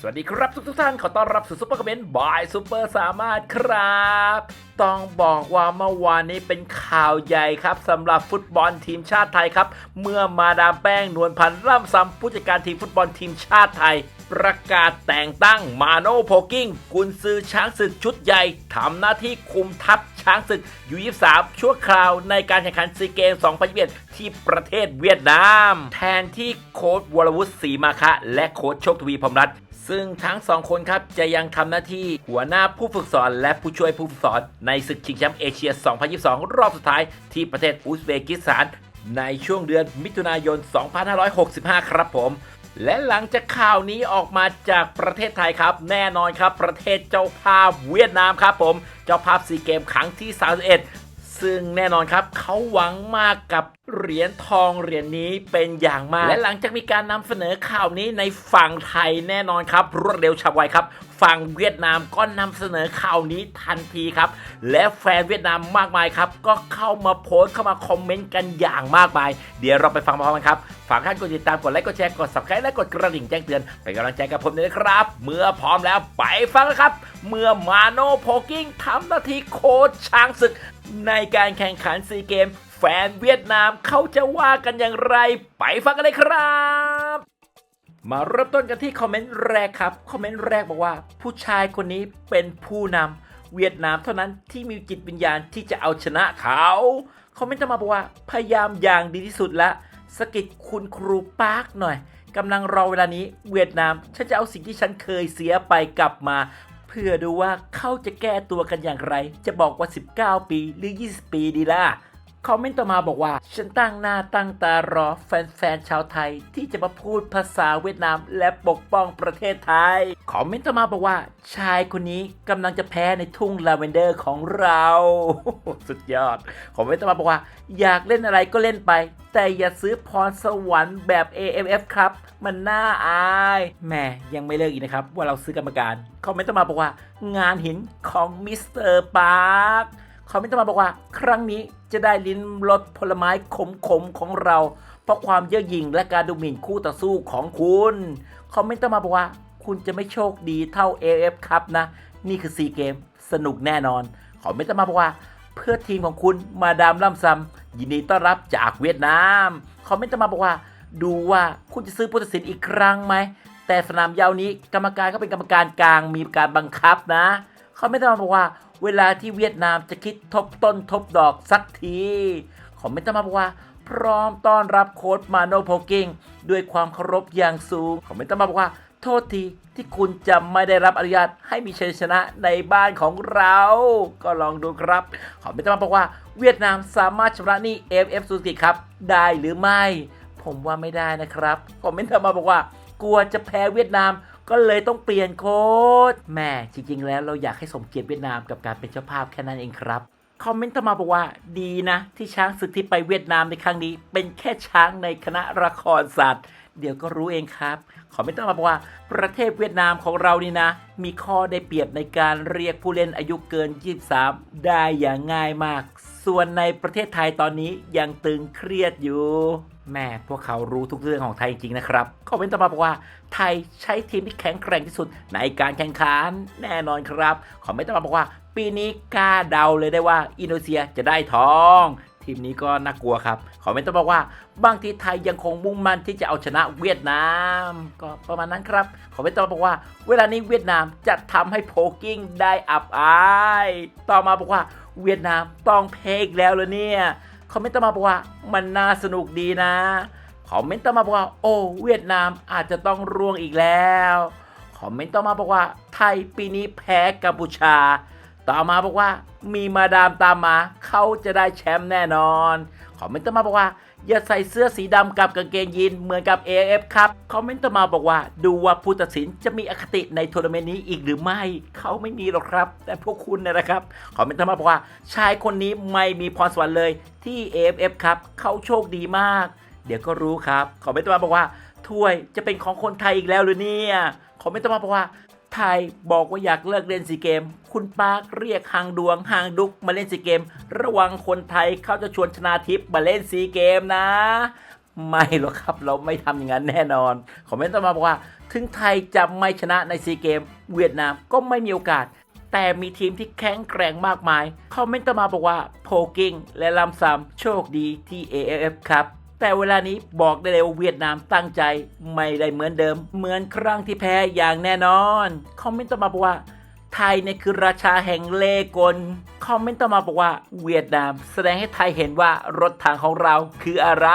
สวัสดีครับทุกทุกท่านขอต้อนรับสู่ซุปเปอร์คอมเมนต์บายซุปเปอร์สามารถครับ ต้องบอกว่าเมื่อวานนี้เป็นข่าวใหญ่ครับสำหรับฟุตบอลทีมชาติไทยครับ เมื่อมาดามแป้งนวลพันธ์ร่ำซ้ำผู้จัดการทีมฟุตบอลทีมชาติไทย ประกาศแต่งตั้งมาโนโพกิ้งกุนซือช้างศึกชุดใหญ่ทำหน้าที่คุมทัพ ช้างศึกยู23ชั่วคราวในการแข่งขันซีเกม 2021 ที่ประเทศเวียดนาม แทนที่โค้ชวรวุฒิศรีมาคะ และโค้ชโชคทวีพรหมรัตน์ซึ่งทั้งสองคนครับจะยังทำหน้าที่หัวหน้าผู้ฝึกสอนและผู้ช่วยผู้ฝึกสอนในศึกชิงแชมป์เอเชีย 2022 รอบสุดท้ายที่ประเทศอุซเบกิสถานในช่วงเดือนมิถุนายน 2565 ครับผม และหลังจากข่าวนี้ออกมาจากประเทศไทยครับ แน่นอนครับ ประเทศเจ้าภาพเวียดนามครับผม เจ้าภาพซีเกมครั้งที่ 31 ซึ่งแน่นอนครับเขาหวังมากกับเหรียญทองเหรียญนี้เป็นอย่างมาก และหลังจากมีการนำเสนอข่าวนี้ในฝั่งไทยแน่นอนครับ รวดเร็วฉับไวครับ ฝั่งเวียดนามก็นำเสนอข่าวนี้ทันทีครับ และแฟนเวียดนามมากมายครับ ก็เข้ามาโพสต์เข้ามาคอมเมนต์กันอย่างมากมาย เดี๋ยวเราไปฟังพร้อมกันครับฝากท่านกดติดตามกดไลค์กดแชร์กด subscribe และกดกระดิ่งแจ้งเตือนเป็นกำลังใจกับผมด้วยครับ เมื่อพร้อมแล้วไปฟังครับ เมื่อมาโนโพกิ้งทำหน้าที่โค้ชช้างศึก ในการแข่งขันซีเกม แฟนเวียดนามเขาจะว่ากันอย่างไร ไปฟังกันเลยครับ มาเริ่มต้นกันที่คอมเมนต์แรกครับ คอมเมนต์แรกบอกว่า ผู้ชายคนนี้เป็นผู้นำเวียดนามเท่านั้นที่มีจิตวิญญาณที่จะเอาชนะเขาคอมเมนต์ต่อมาบอกว่าพยายามอย่างดีที่สุดละสกิดคุณครูปาร์คหน่อยกำลังรอเวลานี้เวียดนาม ฉันจะเอาสิ่งที่ฉันเคยเสียไปกลับมา เพื่อดูว่าเขาจะแก้ตัวกันอย่างไร จะบอกว่า 19 ปีหรือ 20 ปีดีล่ะ คอมเมนต์ต่อมาบอกว่า ฉันตั้งหน้าตั้งตารอแฟนๆชาวไทย ที่จะมาพูดภาษาเวียดนามและปกป้องประเทศไทย คอมเมนต์ต่อมาบอกว่า ชายคนนี้กำลังจะแพ้ในทุ่งลาเวนเดอร์ของเรา สุดยอด คอมเมนต์ต่อมาบอกว่า อยากเล่นอะไรก็เล่นไป แต่อย่าซื้อพรสวรรค์แบบ AMF ครับ มันน่าอายแหม่ยังไม่เลิกอีกนะครับ ว่าเราซื้อกรรมการคอมเมนต์ต่อมาบอกว่า งานหินของมิสเตอร์ปาร์ค คอมเมนต์ต่อมาบอกว่า ครั้งนี้จะได้ลิ้นรสผลไม้ขมๆของเรา เพราะความเย่อหยิ่งและการดูหมิ่นคู่ต่อสู้ของคุณคอมเมนต์ต่อมาบอกว่า คุณจะไม่โชคดีเท่า AF ครับนะ นี่คือซีเกมสนุกแน่นอนคอมเมนต์ต่อมาบอกว่า เพื่อทีมของคุณมาดามล่ำซำยินดีต้อนรับจากเวียดนามคอมเมนต์ต่อมาบอกว่า ดูว่าคุณจะซื้อผู้ตัดสินอีกครั้งไหมแต่สนามเยาวนี้กรรมการก็เป็นกรรมการกลางมีการบังคับนะ เขาไม่ต้องมาบอกว่า เวลาที่เวียดนามจะคิดทบต้นทบดอกสักทีเขาไม่ต้องมาบอกว่า พร้อมต้อนรับโค้ดมาโนโพกิ้งด้วยความเคารพอย่างสูงเขาไม่ต้องมาบอกว่า โทษทีที่คุณจะไม่ได้รับอนุญาตให้มีชัยชนะในบ้านของเรา ก็ลองดูครับเขาไม่ต้องมาบอกว่า เวียดนามสามารถชำระหนี้ FF ซูกิครับ ได้หรือไม่ ผมว่าไม่ได้นะครับ คอมเมนต์มาบอกว่า กลัวจะแพ้เวียดนาม ก็เลยต้องเปลี่ยนโค้ดแม่จริง ๆ แล้วเราอยากให้สมเกียรติเวียดนามกับการเป็นเจ้าภาพแค่นั้นเองครับคอมเมนต์ต่อมาบอกว่าดีนะ ที่ช้างศึกที่ไปเวียดนามในครั้งนี้ เป็นแค่ช้างในคณะละครสัตว์ เดี๋ยวก็รู้เองครับคอมเมนต์ต่อมาบอกว่า ประเทศเวียดนามของเรานี่นะ มีข้อได้เปรียบในการเรียกผู้เล่นอายุเกิน 23 ได้อย่างง่ายมาก ส่วนในประเทศไทยตอนนี้ยังตึงเครียดอยู่ แม่พวกเขารู้ทุกเรื่องของไทยจริงๆนะครับคอมเมนต์ต่อมาบอกว่าไทยใช้ทีมที่แข็งแกร่งที่สุดในการแข่งขันแน่นอนครับคอมเมนต์ต่อมาบอกว่า ปีนี้กล้าเดาเลยได้ว่าอินโดนีเซียจะได้ทองทีมนี้ก็น่ากลัวครับคอมเมนต์ต้องบอกว่า บางทีไทยยังคงมุ่งมั่นที่จะเอาชนะเวียดนาม ก็ประมาณนั้นครับคอมเมนต์ต้องบอกว่า เวลานี้เวียดนามจะทำให้โพกิ้งได้อับอาย ต่อมาบอกว่าเวียดนามต้องเพกแล้วเลยเนี่ย คอมเมนต์ต่อมาบอกว่ามันน่าสนุกดีนะคอมเมนต์ต่อมาบอกว่าโอ้เวียดนามอาจจะต้องร่วงอีกแล้วคอมเมนต์ต่อมาบอกว่าไทยปีนี้แพ้กัมพูชา ต่อมาบอกว่ามีมาดามตามมาเขาจะได้แชมป์แน่นอนคอมเมนต์ต่อมาบอกว่า อย่าใส่เสื้อสีดำกับกางเกงยีนเหมือนกับ AF ครับ คอมเมนต์ต่อมาบอกว่า ดูว่าผู้ตัดสินจะมีอคติในทัวร์นาเมนต์นี้อีกหรือไม่ เขาไม่มีหรอกครับ แต่พวกคุณนยนะครับ คอมเมนต์ต่อมาบอกว่า ชายคนนี้ไม่มีพรสวรรค์เลยที่ AFF ครับเขาโชคดีมาก เดี๋ยวก็รู้ครับ คอมเมนต์ต่อมาบอกว่าถ้วยจะเป็นของคนไทยอีกแล้วหรือเนี่ย คอมเมนต์ต่อมาบอกว่า ไทยบอกว่าอยากเลิกเล่นซีเกม คุณปาร์คเรียกหางดวงหางดุกมาเล่นซีเกม ระวังคนไทยเขาจะชวนชนาทิพย์มาเล่นซีเกมนะ ไม่หรอกครับเราไม่ทำอย่างนั้นแน่นอน คอมเมนต์ต่อมาบอกว่า ถึงไทยจะไม่ชนะในซีเกม เวียดนามก็ไม่มีโอกาส แต่มีทีมที่แข็งแกร่งมากมาย คอมเมนต์ต่อมาบอกว่าโพกิงและลำซำโชคดีที่ AFF ครับ แต่เวลานี้บอกได้เลยว่าเวียดนามตั้งใจ ไม่ได้เหมือนเดิม เหมือนครั้งที่แพ้อย่างแน่นอน คอมเมนต์ต่อมาบอกว่า ไทยเนี่ยคือราชาแห่งเล่กล คอมเมนต์ต่อมาบอกว่า เวียดนาม แสดงให้ไทยเห็นว่ารถถังของเราคืออะไร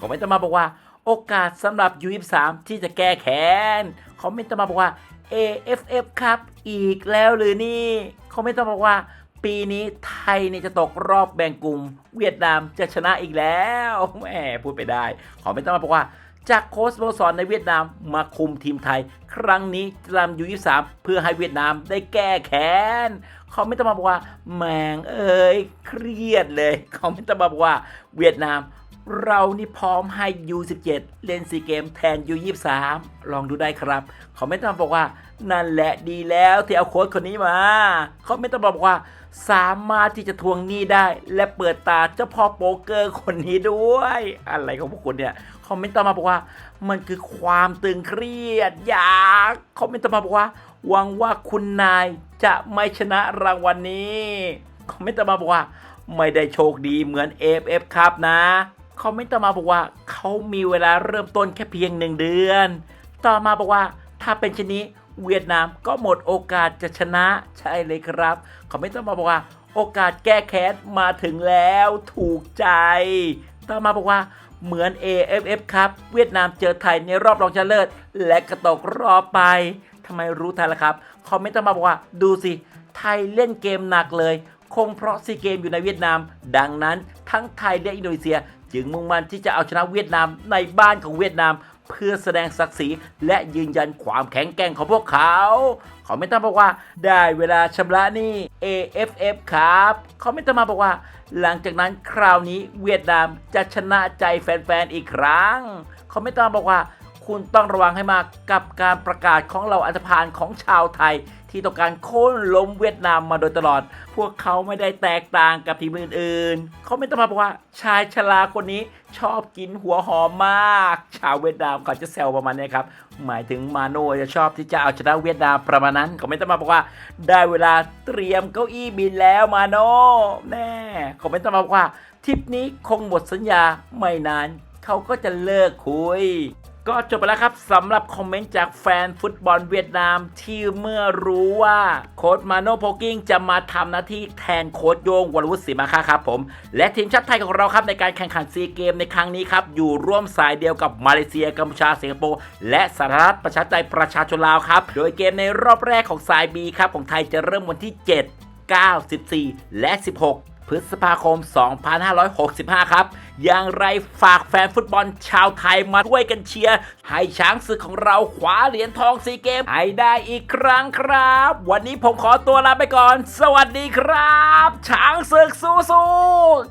คอมเมนต์ต่อมาบอกว่า โอกาสสำหรับ U23 ที่จะแก้แค้น คอมเมนต์ต่อมาบอกว่า AFF ครับ อีกแล้วหรือนี่ คอมเมนต์ต่อมาบอกว่า ปีนี้ไทยเนี่ยจะตกรอบแบ่งกลุ่ม เวียดนามจะชนะอีกแล้วแหมพูดไปได้คอมเมนต์ต่อมาบอกว่า จากโค้ชสโมสรในเวียดนามมาคุมทีมไทย ครั้งนี้จะทำยูยี่สามเพื่อให้เวียดนามได้แก้แค้นเขาไม่ต้องมาบอกว่าแมงเอ้ยเครียดเลยเขาไม่ต้องมาบอกว่าเวียดนาม เรานี่พร้อมให้ U17 เล่นซีเกมแทน U23 ลองดูได้ครับเขาไม่ต้องบอกว่า นั่นแหละดีแล้วที่เอาโค้ชคนนี้มาเขาไม่ต้องบอกว่า สามารถที่จะทวงหนี้ได้ และเปิดตาเจ้าพ่อโป๊กเกอร์คนนี้ด้วย อะไรของพวกคุณเนี่ยคอมเมนต์ต่อมาบอกว่ามันคือความตึงเครียดอยากคอมเมนต์ต่อมาบอกว่าหวังว่าคุณนายจะไม่ชนะรางวัลนนี้คอมเมนต์ต่อมาบอกว่า ไม่ได้โชคดีเหมือน AFF ครับนะคอมเมนต์ต่อมาบอกว่าเขามีเวลาเริ่มต้นแค่เพียงหนึ่งเดือน ต่อมาบอกว่าถ้าเป็นเช่นนี้ เวียดนามก็หมดโอกาสจะชนะใช่เลยครับคอมเมนต์ต่อมาบอกว่า โอกาสแก้แค้นมาถึงแล้วถูกใจต่อมาบอกว่าเหมือน AFF ครับ เวียดนามเจอไทยในรอบรองชนะเลิศ และกระตกรอบไปทำไมรู้ทันล่ะครับ คอมเมนต์ต่อมาบอกว่า ดูสิ ไทยเล่นเกมหนักเลย คงเพราะซีเกมอยู่ในเวียดนาม ดังนั้นทั้งไทยและอินโดนีเซีย จึงมุ่งมั่นที่จะเอาชนะเวียดนามในบ้านของเวียดนาม เพื่อแสดงศักดิ์ศรีและยืนยันความแข็งแกร่งของพวกเขาเขาไม่ต้องบอกว่าได้เวลาชำระหนี้ AFF ครับเขาไม่ต้องมาบอกว่า หลังจากนั้นคราวนี้เวียดนามจะชนะใจแฟนๆอีกครั้งเขาไม่ต้องบอกว่า คุณต้องระวังให้มากกับการประกาศของเราอันธพาลของชาวไทย ที่ต้องการโค่นล้มเวียดนามมาโดยตลอด พวกเขาไม่ได้แตกต่างกับทีมอื่นๆเขาไม่ต้องมาบอกว่าชายชราคนนี้ชอบกินหัวหอมมาก ชาวเวียดนามเขาจะแซวประมาณนี้ครับหมายถึงมาโน่จะชอบที่จะเอาชนะเวียดนามประมาณนั้นเขาไม่ต้องมาบอกว่า ได้เวลาเตรียมเก้าอี้บินแล้วมาโน่แน่เขาไม่ต้องมาบอกว่าทริปนี้คงหมดสัญญาไม่นานเขาก็จะเลิกคุย ก็จบไปแล้วครับสำหรับคอมเมนต์จากแฟนฟุตบอลเวียดนามที่เมื่อรู้ว่าโค้ชมาโนโพกิ้งจะมาทำหน้าที่แทนโค้ชโยงวรวุฒิศรีมาค่าครับผม และทีมชาติไทยของเราครับในการแข่งขันซีเกมในครั้งนี้ครับ อยู่ร่วมสายเดียวกับมาเลเซียกัมพูชาสิงคโปร์และสหรัฐประชาธิปไตยประชาชนลาวครับ โดยเกมในรอบแรกของสาย B ครับของไทยจะเริ่มวันที่ 7 9 14 และ 16 พฤษภาคม 2565 ครับ อย่างไรฝากแฟนฟุตบอลชาวไทยมาช่วยกันเชียร์ ให้ช้างศึกของเราคว้าเหรียญทองซีเกม ให้ได้อีกครั้งครับ วันนี้ผมขอตัวลาไปก่อน สวัสดีครับ ช้างศึกสู้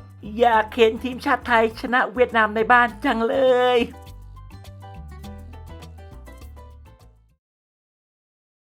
ๆอยากเห็นทีมชาติไทยชนะเวียดนามในบ้านจังเลย